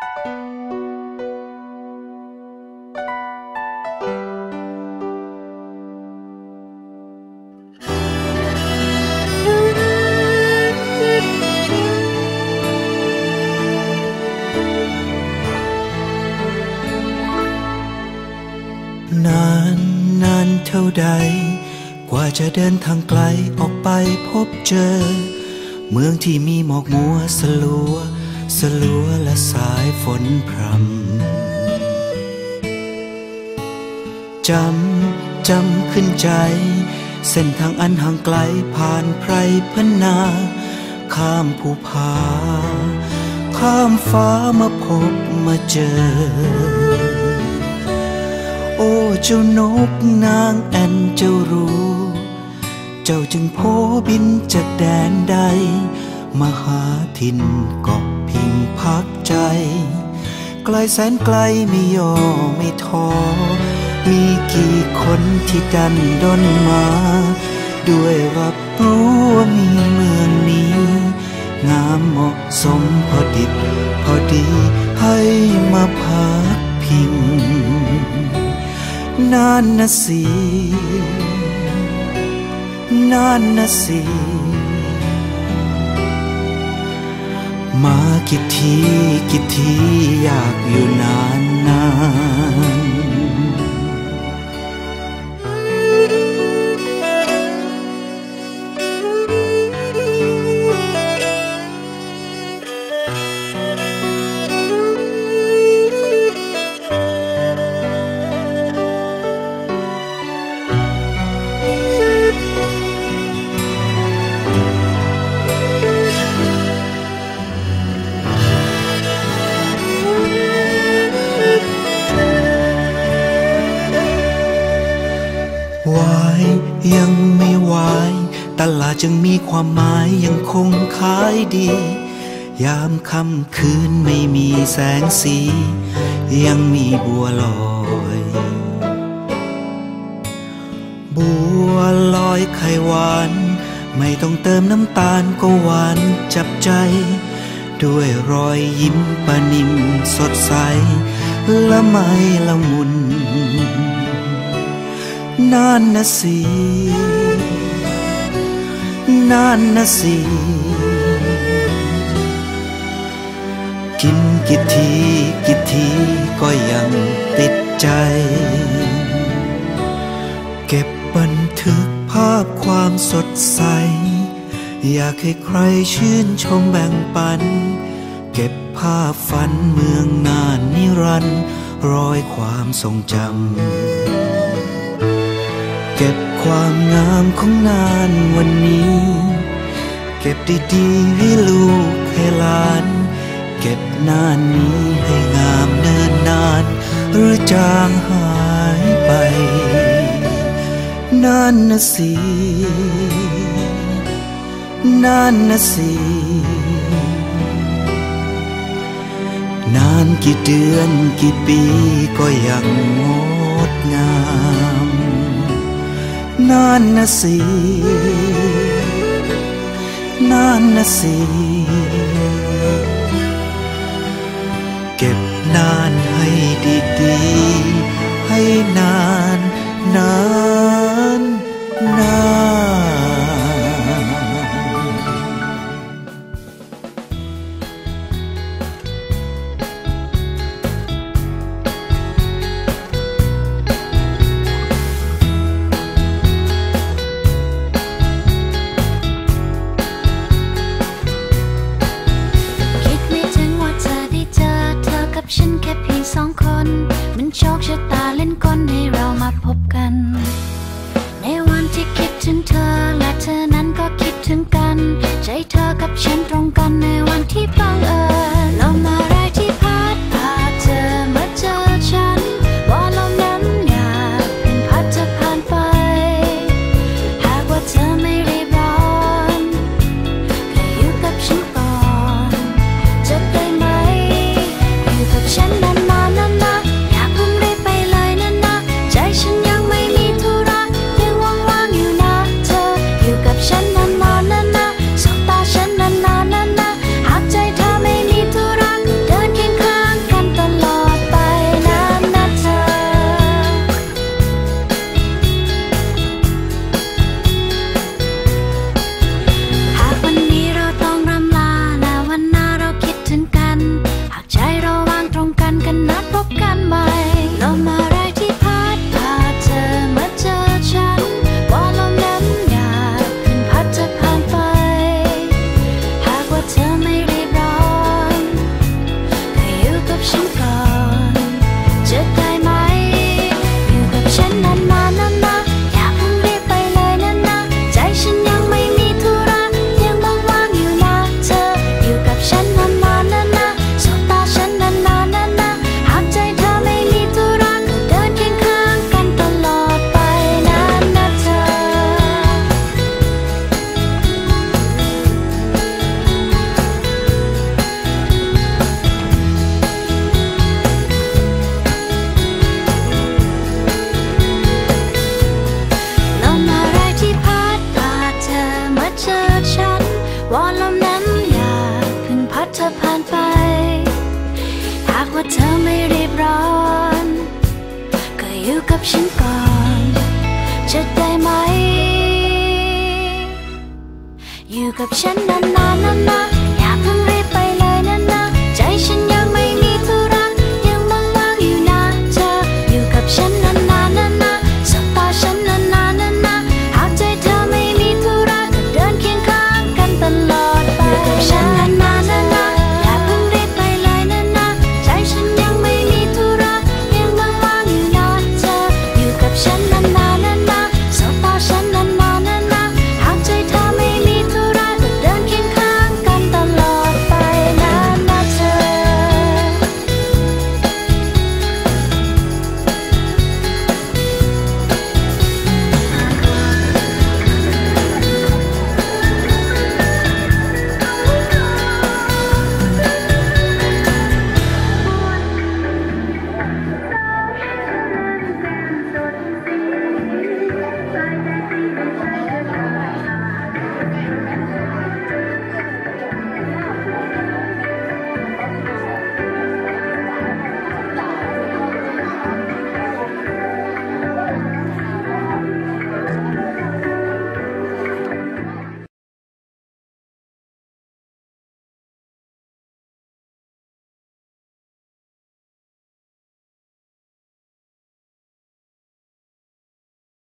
นานนานเท่าใด กว่าจะเดินทางไกลออกไปพบเจอ เมืองที่มีหมอกมัวสลัว สลัวและสายฝนพรำจำจำขึ้นใจ เส้นทางอันห่างไกลผ่านไพรพนา ข้ามภูผา ข้ามฟ้ามาพบมาเจอ โอ้เจ้านกนางแอนเจ้ารู้ เจ้าจึงโพบินจากแดนใดมาหาถิ่นเกาะ พักใจ ไกลแสนไกลไม่ย่อไม่ท้อ มีกี่คนที่ดันดนมา ด้วยรับรู้ว่ามีเมืองนี้ งามเหมาะสมพอดิบพอดีให้มาพักพิงนานนะสินานนะสิ มากี่ทีกี่ทีอยากอยู่นานนาน จึงมีความหมายยังคงขายดี ยามค่ำคืนไม่มีแสงสี ยังมีบัวลอย บัวลอยไข่หวาน ไม่ต้องเติมน้ำตาลก็หวานจับใจ ด้วยรอยยิ้มปานิมสดใส ละไมละมุนนานนะสิ นานนะสิ กินกี่ทีกี่ทีก็ยังติดใจ เก็บบันทึกภาพความสดใส อยากให้ใครชื่นชมแบ่งปัน เก็บภาพฝันเมืองนานนิรันดร์รอยความทรงจำ เก็บ ความงามของนานวันนี้ เก็บดีๆให้ลูกให้หลาน เก็บนานนี้ให้งามเนินนาน หรือจางหายไปนานนะสินานนะสินานกี่เดือนกี่ปีก็ยังงดงาม நான் நசே நான் நசே เฉันก่อนจะได้ไหม อยู่กับฉันนานๆนานๆ